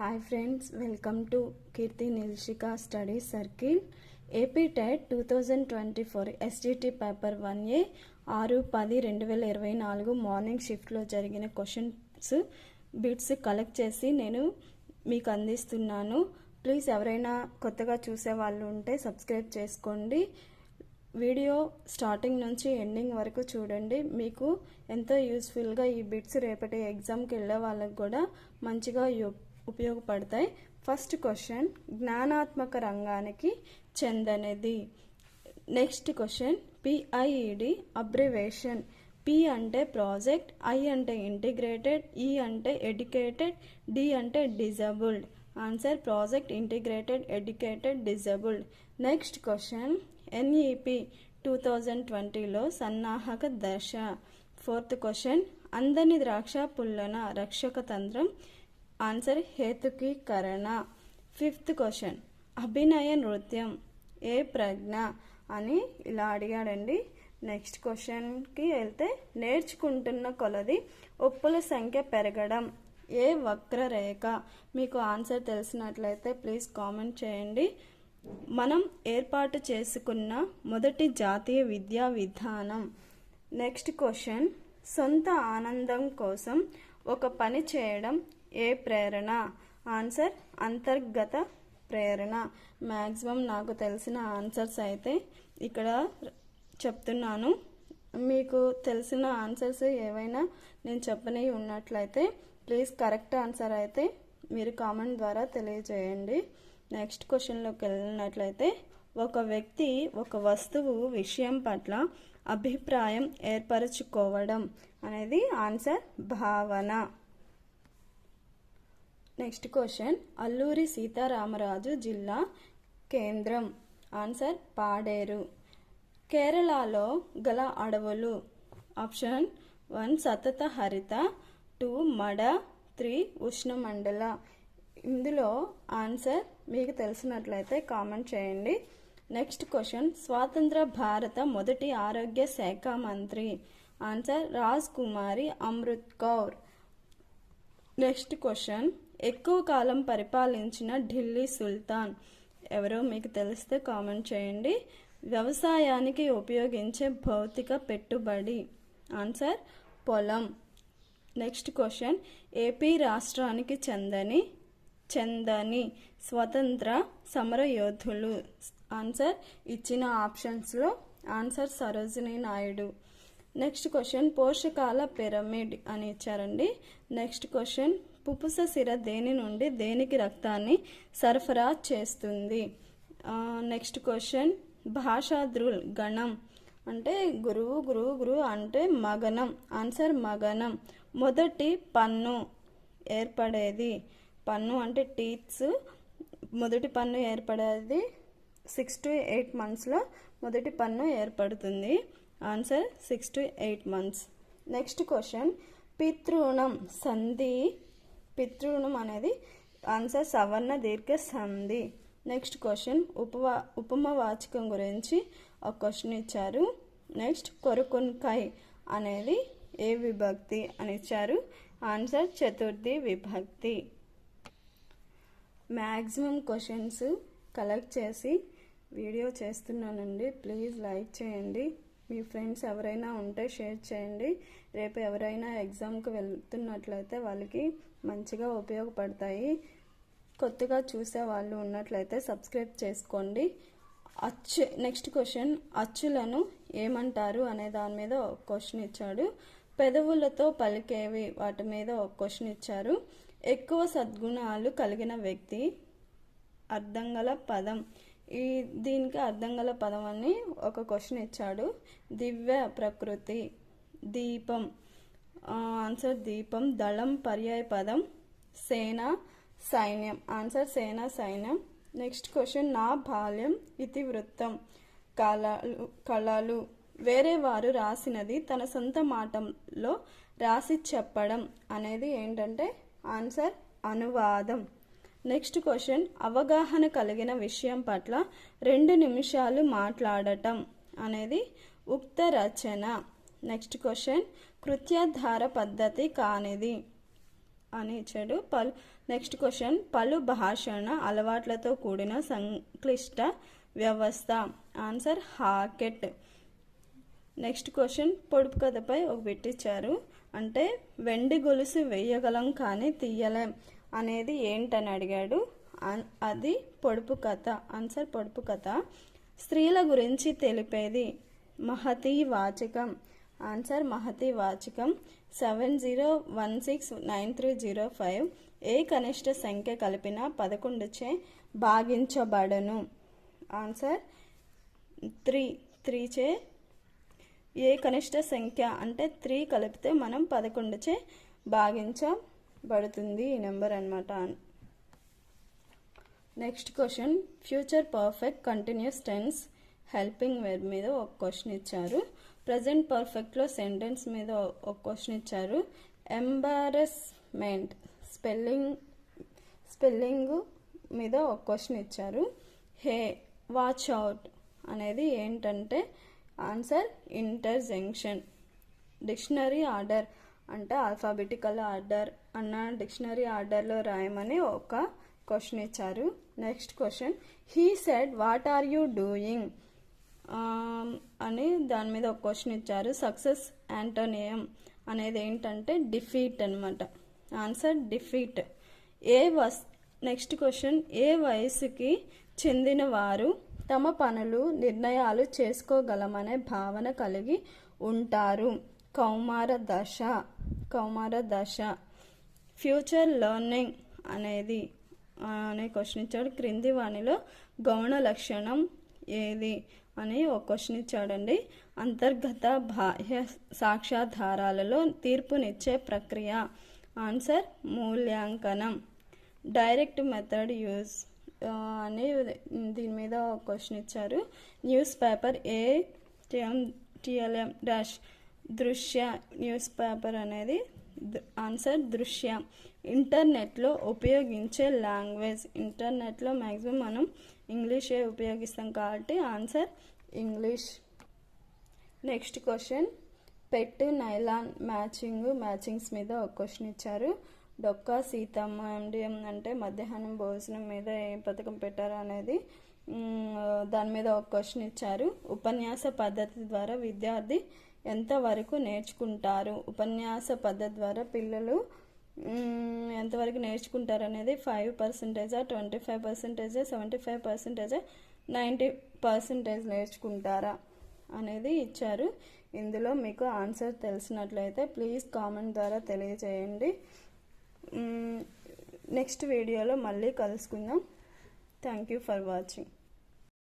Hi friends welcome to Keerthi Nilshika study circle AP TET two thousand twenty four SGT paper one A ఆరు పది రెండు వేల ఇరవై నాలుగు మార్నింగ్ షిఫ్ట్లో జరిగిన క్వశ్చన్స్ బిట్స్ కలెక్ట్ చేసి నేను మీకు అందిస్తున్నాను. ప్లీజ్ ఎవరైనా కొత్తగా చూసే వాళ్ళు ఉంటే సబ్స్క్రైబ్ చేసుకోండి. వీడియో స్టార్టింగ్ నుంచి ఎండింగ్ వరకు చూడండి. మీకు ఎంతో యూస్ఫుల్గా ఈ బిట్స్ రేపటి ఎగ్జామ్కి వెళ్ళే వాళ్ళకి కూడా మంచిగా ఉపయోగపడతాయి. ఫస్ట్ క్వశ్చన్ జ్ఞానాత్మక రంగానికి చెందనిది. Next question PIED abbreviation P అంటే ప్రాజెక్ట్ ఐ అంటే ఇంటిగ్రేటెడ్ ఈ e అంటే ఎడ్యుకేటెడ్ డి అంటే disabled answer project integrated educated disabled next question NEP two thousand ట్వంటీలో సన్నాహక దశ. ఫోర్త్ క్వశ్చన్ అందని ద్రాక్ష పుల్లన రక్షక తంత్రం ఆన్సర్ హేతుకీకరణ ఫిఫ్త్ క్వశ్చన్. అభినయ నృత్యం. ఏ ప్రజ్ఞ? అని ఇలా అడిగాడండి. నెక్స్ట్ క్వశ్చన్కి వెళ్తే నేర్చుకుంటున్న కొలది ఒప్పుల సంఖ్య పెరగడం. ఏ వక్రరేఖ? మీకు ఆన్సర్ తెలిసినట్లయితే ప్లీజ్ కామెంట్ చేయండి. మనం ఏర్పాటు చేసుకున్న మొదటి జాతీయ విద్యా విధానం. Next question. సొంత ఆనందం కోసం ఒక పని చేయడం ఏ ప్రేరణ? ఆన్సర్ అంతర్గత ప్రేరణ. మ్యాక్సిమం నాకు తెలిసిన ఆన్సర్స్ అయితే ఇక్కడ చెప్తున్నాను. మీకు తెలిసిన ఆన్సర్స్ ఏవైనా నేను చెప్పని ఉన్నట్లయితే ప్లీజ్ కరెక్ట్ ఆన్సర్ అయితే మీరు కామెంట్ ద్వారా తెలియజేయండి. నెక్స్ట్ క్వశ్చన్లోకి వెళ్ళినట్లయితే ఒక వ్యక్తి ఒక వస్తువు విషయం పట్ల అభిప్రాయం ఏర్పరచుకోవడం అనేది ఆన్సర్ భావన. నెక్స్ట్ క్వశ్చన్ అల్లూరి సీతారామరాజు జిల్లా కేంద్రం. ఆన్సర్ పాడేరు. కేరళలో గల అడవులు. ఆప్షన్ వన్ సతత హరిత టూ మడ త్రీ ఉష్ణమండల. ఇందులో ఆన్సర్ మీకు తెలిసినట్లయితే కామెంట్ చేయండి. నెక్స్ట్ క్వశ్చన్ స్వాతంత్ర భారత మొదటి ఆరోగ్య శాఖ మంత్రి. Answer Raj Kumari Amrit Kaur. Next question ఎక్కువ కాలం పరిపాలించిన ఢిల్లీ సుల్తాన్. ఎవరో మీకు తెలిస్తే కామెంట్ చేయండి. వ్యవసాయానికి ఉపయోగించే భౌతిక పెట్టుబడి. ఆన్సర్ పొలం. Next question. ఏపీ రాష్ట్రానికి చెందని చెందని స్వతంత్ర సమర యోధులు ఆన్సర్ ఇచ్చిన ఆప్షన్స్లో answer Sarojini Naidu. Next question. పోషకాల పిరమిడ్ అని ఇచ్చారండి. Next question. పుపుస సిర దేని నుండి దేనికి రక్తాన్ని సరఫరా చేస్తుంది? నెక్స్ట్ క్వశ్చన్ భాషాద్రుల్ గణం. అంటే గురువు గురువు గురువు అంటే మగనం. ఆన్సర్ మగనం. మొదటి పన్ను ఏర్పడేది. పన్ను అంటే టీత్స్ మొదటి పన్ను ఏర్పడేది సిక్స్ టు ఎయిట్ మంత్స్లో మొదటి పన్ను ఏర్పడుతుంది. Answer six to eight months next question పితృణం సంధి పితృణం అనేది ఆన్సర్ సవర్ణ దీర్ఘ సంధి. Next question. ఉపవా ఉపమవాచకం గురించి ఒక క్వశ్చన్ ఇచ్చారు. నెక్స్ట్ కొరుకున్కై అనేది ఏ విభక్తి అని ఇచ్చారు? ఆన్సర్ చతుర్థి విభక్తి. మ్యాక్సిమం క్వశ్చన్స్ కలెక్ట్ చేసి వీడియో చేస్తున్నానండి. ప్లీజ్ లైక్ చేయండి. మీ ఫ్రెండ్స్ ఎవరైనా ఉంటే షేర్ చేయండి. రేపు ఎవరైనా ఎగ్జామ్కి వెళ్తున్నట్లయితే వాళ్ళకి మంచిగా ఉపయోగపడతాయి. కొత్తగా చూసే వాళ్ళు ఉన్నట్లయితే సబ్స్క్రైబ్ చేసుకోండి. అచ్చు నెక్స్ట్ క్వశ్చన్ అచ్చులను ఏమంటారు అనే దాని మీద ఒక క్వశ్చన్ ఇచ్చాడు. పెదవులతో పలికేవి వాటి మీద ఒక క్వశ్చన్ ఇచ్చారు. ఎక్కువ సద్గుణాలు కలిగిన వ్యక్తి అర్థం గల పదం ఈ దీనికి అర్థం గల పదం అని ఒక క్వశ్చన్ ఇచ్చాడు. దివ్య ప్రకృతి దీపం. ఆన్సర్ దీపం దళం పర్యాయ పదం సేన సైన్యం. ఆన్సర్ సేన సైన్యం. నెక్స్ట్ క్వశ్చన్ నా బాల్యం ఇతివృత్తం కళలు కళలు. వేరే వారు రాసినది తన సొంత మాటలో రాసి చెప్పడం అనేది ఏంటంటే ఆన్సర్ అనువాదం. నెక్స్ట్ క్వశ్చన్ అవగాహన కలిగిన విషయం పట్ల రెండు నిమిషాలు మాట్లాడటం అనేది ఉక్త రచన. నెక్స్ట్ క్వశ్చన్ కృత్యాధార పద్ధతి కానిది అని ఇచ్చాడు పలు. నెక్స్ట్ క్వశ్చన్ పలు భాషణ అలవాట్లతో కూడిన సంక్లిష్ట వ్యవస్థ. ఆన్సర్ హాకెట్. నెక్స్ట్ క్వశ్చన్ పొడుపు కథపై ఒక పెట్టించారు అంటే వెండి గొలుసు వేయగలం కానీ తీయలేం. అనేది ఏంటని అడిగాడు. అది పొడుపు కథ. ఆన్సర్ పొడుపు కథ. స్త్రీల గురించి తెలిపేది మహతి వాచకం. ఆన్సర్ మహతి వాచకం. Seven zero one six nine three zero five. ఏ కనిష్ట సంఖ్య కలిపిన పదకొండుచే భాగించబడను? ఆన్సర్ త్రీ త్రీచే ఏ కనిష్ట సంఖ్య అంటే త్రీ కలిపితే మనం పదకొండుచే పడుతుంది ఈ నెంబర్ అనమాట next question. Future perfect continuous tense helping verb మీద ఒక క్వశ్చన్ ఇచ్చారు. ప్రజెంట్ పర్ఫెక్ట్లో సెంటెన్స్ మీద ఒక క్వశ్చన్ ఇచ్చారు. ఎంబారస్మెంట్ స్పెల్లింగ్ స్పెల్లింగ్ మీద ఒక క్వశ్చన్ ఇచ్చారు. హే వాచ్ అవుట్ అనేది ఏంటంటే ఆన్సర్ ఇంటర్జంక్షన్ డిక్షనరీ ఆర్డర్ అంటే ఆల్ఫాబెటికల్ ఆర్డర్ అన్న డిక్షనరీ ఆర్డర్లో రాయమని ఒక క్వశ్చన్ ఇచ్చారు. Next question he said what are you doing అని దాని మీద ఒక క్వశ్చన్ ఇచ్చారు. సక్సెస్ యాంటోనియం అనేది ఏంటంటే డిఫీట్ అనమాట ఆన్సర్ డిఫీట్ ఏ వస్ నెక్స్ట్ క్వశ్చన్ ఏ వయసుకి చెందిన వారు తమ పనులు నిర్ణయాలు చేసుకోగలమనే భావన కలిగి ఉంటారు? కౌమార దశ కౌమార దశ ఫ్యూచర్ లెర్నింగ్ అనేది అనే క్వశ్చన్ ఇచ్చాడు. క్రింది వాణిలో గౌణ లక్షణం ఏది అని ఒక క్వశ్చన్ ఇచ్చాడండి. అంతర్గత బాహ్య సాక్ష్యాధారాలలో తీర్పునిచ్చే ప్రక్రియ. ఆన్సర్ మూల్యాంకనం. డైరెక్ట్ మెథడ్ యూజ్ అని దీని మీద ఒక క్వశ్చన్ ఇచ్చారు. న్యూస్ పేపర్ ఏ టిఎం టిఎల్ఎం డాష్ దృశ్య న్యూస్ పేపర్ అనేది ఆన్సర్ దృశ్య. ఇంటర్నెట్లో ఉపయోగించే లాంగ్వేజ్. ఇంటర్నెట్లో మ్యాక్సిమం మనం ఇంగ్లీషే ఉపయోగిస్తాం కాబట్టి ఆన్సర్ ఇంగ్లీష్. Next question. పెట్టు నైలాన్ మ్యాచింగ్ మ్యాచింగ్స్ మీద ఒక క్వశ్చన్ ఇచ్చారు. డొక్కా సీతమ్మ ఎండిఎం అంటే మధ్యాహ్నం భోజనం మీద ఏ పథకం పెట్టారు అనేది దాని మీద ఒక క్వశ్చన్ ఇచ్చారు. ఉపన్యాస పద్ధతి ద్వారా విద్యార్థి ఎంతవరకు నేర్చుకుంటారు? ఉపన్యాస పద్ధతి ద్వారా పిల్లలు ఎంతవరకు నేర్చుకుంటారు అనేది ఫైవ్ పర్సెంటేజా ట్వంటీ ఫైవ్ పర్సెంటేజా సెవెంటీ ఫైవ్ పర్సెంటేజా నైంటీ పర్సెంటేజ్ నేర్చుకుంటారా అనేది ఇచ్చారు. ఇందులో మీకు ఆన్సర్ తెలిసినట్లయితే ప్లీజ్ కామెంట్ ద్వారా తెలియజేయండి. నెక్స్ట్ వీడియోలో మళ్ళీ కలుసుకుందాం. Thank you for watching